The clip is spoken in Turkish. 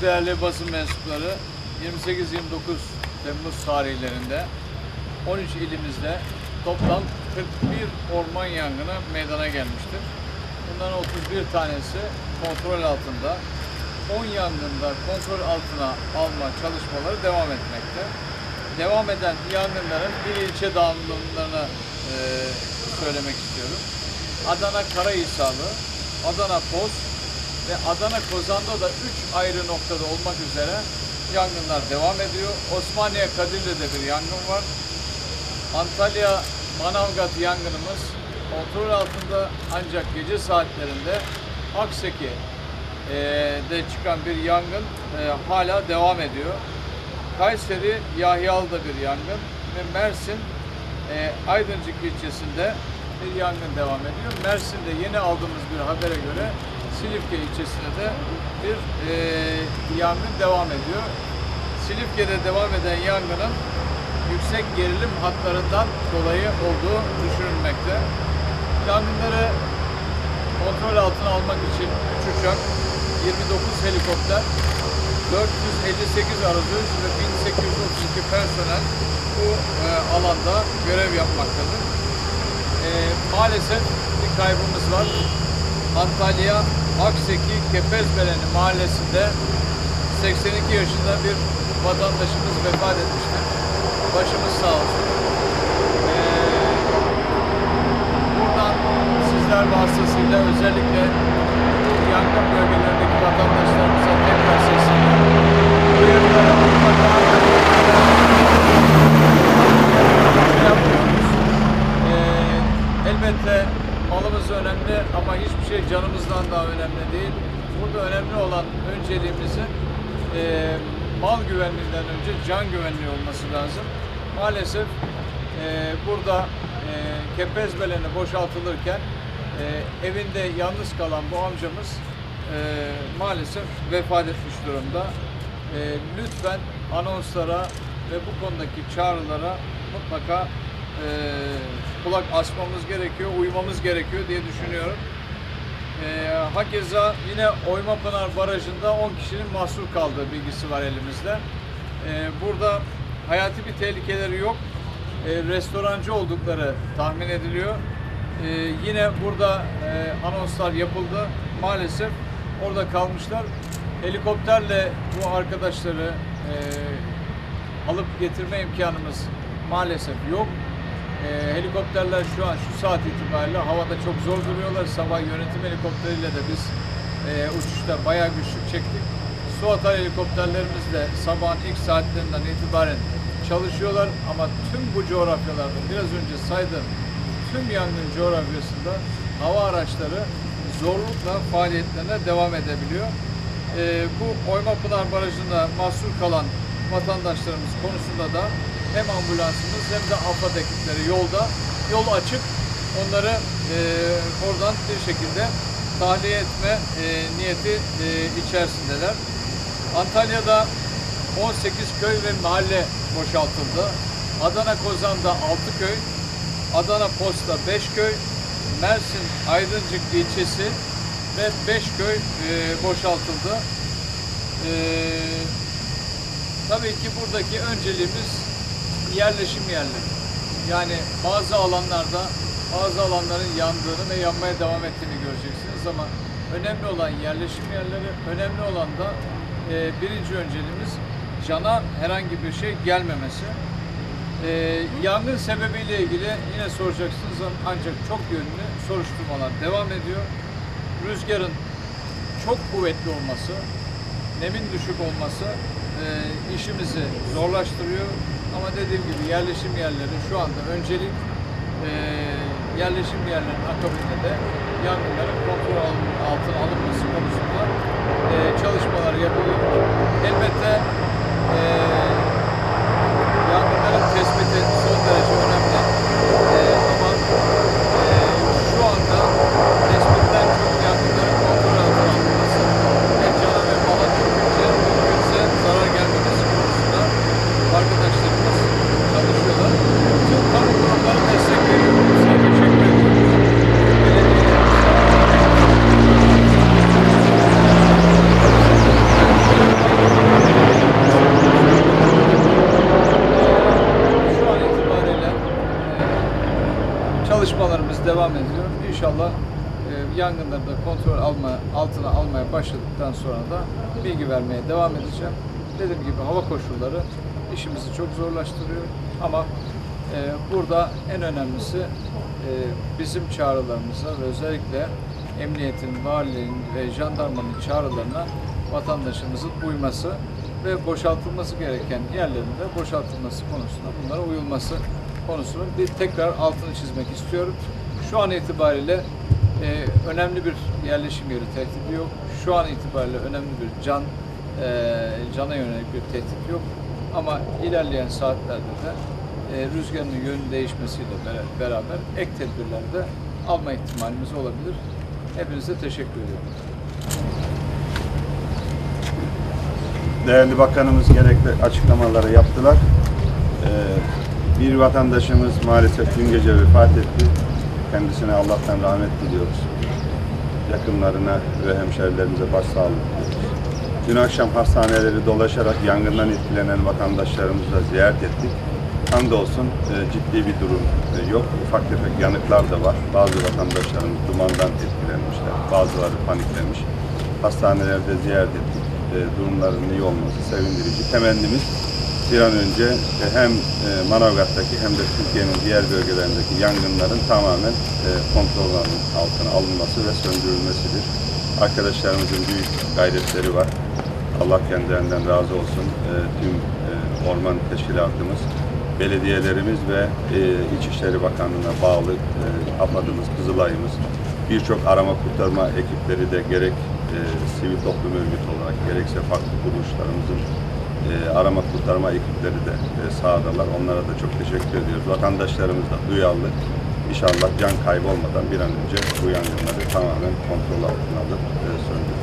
Değerli basın mensupları 28-29 Temmuz tarihlerinde 13 ilimizde toplam 41 orman yangını meydana gelmiştir. Bunların 31 tanesi kontrol altında. 10 yangında kontrol altına alma çalışmaları devam etmekte. Devam eden yangınların bir ilçe dağılımlarını e, söylemek istiyorum. Adana Karahisarlı, Adana Post, ve Adana Kozan'da da 3 ayrı noktada olmak üzere yangınlar devam ediyor. Osmaniye Kadirli'de bir yangın var. Antalya Manavgat yangınımız kontrol altında ancak gece saatlerinde Akseki e, de çıkan bir yangın e, hala devam ediyor. Kayseri Yahyalı'da bir yangın ve Mersin e, Aydıncık ilçesinde bir yangın devam ediyor. Mersin'de yeni aldığımız bir habere göre Silifke ilçesinde de bir e, yangın devam ediyor. Silifke'de devam eden yangının yüksek gerilim hatlarından dolayı olduğu düşünülmekte. Yangınları kontrol altına almak için 3 uçak, 29 helikopter, 458 aracız ve 1832 personel bu e, alanda görev yapmaktadır. E, maalesef bir kaybımız var. Antalya Akseki Kepezbereni mahallesinde 82 yaşında bir vatandaşımız vefat etmiştir. Başımız sağ olsun. Ee, buradan sizler vasıtasıyla özellikle bu yangın bölgelerindeki vatandaşlarımıza tekrar sesleniyorum. Bu yerlere mutlaka yapmıyoruz. Ee, elbette malımız önemli ama hiçbir şey canımızdan daha önemli değil. Burada önemli olan önceliğimizin e, mal güvenliğinden önce can güvenliği olması lazım. Maalesef e, burada e, kepezbeleni boşaltılırken e, evinde yalnız kalan bu amcamız e, maalesef vefat etmiş durumda. E, lütfen anonslara ve bu konudaki çağrılara mutlaka e, kulak asmamız gerekiyor, uymamız gerekiyor diye düşünüyorum. E, hakeza yine Oymapınar Barajı'nda 10 kişinin mahsur kaldığı bilgisi var elimizde. E, burada hayati bir tehlikeleri yok. E, restorancı oldukları tahmin ediliyor. E, yine burada e, anonslar yapıldı. Maalesef orada kalmışlar. Helikopterle bu arkadaşları e, alıp getirme imkanımız maalesef yok. Ee, helikopterler şu an şu saat itibariyle havada çok zor duruyorlar. Sabah yönetim helikopteriyle de biz e, uçuşta bayağı güçlük çektik. Su atar helikopterlerimiz de sabahın ilk saatlerinden itibaren çalışıyorlar ama tüm bu coğrafyalarda biraz önce saydığım tüm yangın coğrafyasında hava araçları zorlukla faaliyetlerine devam edebiliyor. Ee, bu Oymapınar Barajı'nda mahsur kalan vatandaşlarımız konusunda da hem ambulansımız hem de AFAD ekipleri yolda. Yol açık. Onları e, oradan bir şekilde tahliye etme e, niyeti e, içerisindeler. Antalya'da 18 köy ve mahalle boşaltıldı. Adana Kozan'da 6 köy, Adana Posta 5 köy, Mersin Aydıncık ilçesi ve 5 köy e, boşaltıldı. E, tabii ki buradaki önceliğimiz yerleşim yerleri. Yani bazı alanlarda bazı alanların yandığını ve yanmaya devam ettiğini göreceksiniz ama önemli olan yerleşim yerleri, önemli olan da e, birinci önceliğimiz cana herhangi bir şey gelmemesi. E, yangın sebebiyle ilgili yine soracaksınız ancak çok yönlü soruşturmalar devam ediyor. Rüzgarın çok kuvvetli olması, nemin düşük olması e, işimizi zorlaştırıyor. Ama dediğim gibi yerleşim yerleri şu anda öncelik e, yerleşim yerlerinin akabinde de yangınların kontrol al- altına alınması konusunda e, çalışmalar yapılıyor. Elbette e, yangınların tespiti son derece önemli. E, ama e, şu anda tespitten çok yangınların kontrol altına alınması ve cana ve mala mümkünce, mümkünse zarar gelmemesi konusunda arkadaşlarımız çalışıyorlar. Tüm kamu kurumları destek veriyor. Hepsine teşekkür ediyoruz. Belediyelerimize, devam ediyor. İnşallah e, yangınları da kontrol alma, altına almaya başladıktan sonra da bilgi vermeye devam edeceğim. Dediğim gibi hava koşulları işimizi çok zorlaştırıyor ama e, burada en önemlisi e, bizim çağrılarımıza ve özellikle emniyetin, valiliğin ve jandarmanın çağrılarına vatandaşımızın uyması ve boşaltılması gereken yerlerinde boşaltılması konusunda bunlara uyulması konusunun bir tekrar altını çizmek istiyorum. Şu an itibariyle e, önemli bir yerleşim yeri tehdidi yok. Şu an itibariyle önemli bir can e, cana yönelik bir tehdit yok. Ama ilerleyen saatlerde de e, rüzgarın yönü değişmesiyle bera- beraber ek tedbirler de alma ihtimalimiz olabilir. Hepinize teşekkür ediyorum. Değerli Bakanımız gerekli açıklamaları yaptılar. Ee, bir vatandaşımız maalesef dün gece vefat etti. Kendisine Allah'tan rahmet diliyoruz. Yakınlarına ve hemşerilerimize başsağlığı diliyoruz. Dün akşam hastaneleri dolaşarak yangından etkilenen vatandaşlarımızla ziyaret ettik. Hamdolsun e, ciddi bir durum e, yok. Ufak tefek yanıklar da var. Bazı vatandaşlarımız dumandan etkilenmişler. Bazıları paniklemiş. Hastanelerde ziyaret ettik. E, durumlarının iyi olması sevindirici. Temennimiz bir an önce e, hem e, Manavgat'taki hem de Türkiye'nin diğer bölgelerindeki yangınların tamamen e, kontrol altına alınması ve söndürülmesidir. Arkadaşlarımızın büyük gayretleri var. Allah kendilerinden razı olsun. Tüm orman teşkilatımız, belediyelerimiz ve İçişleri Bakanlığı'na bağlı AFAD'ımız, Kızılay'ımız, birçok arama kurtarma ekipleri de gerek sivil toplum örgütü olarak gerekse farklı kuruluşlarımızın e, arama kurtarma ekipleri de e. Onlara da çok teşekkür ediyoruz. Vatandaşlarımız da duyarlı. İnşallah can kaybı olmadan bir an önce bu yangınları tamamen kontrol altına alıp e, söndürürüz.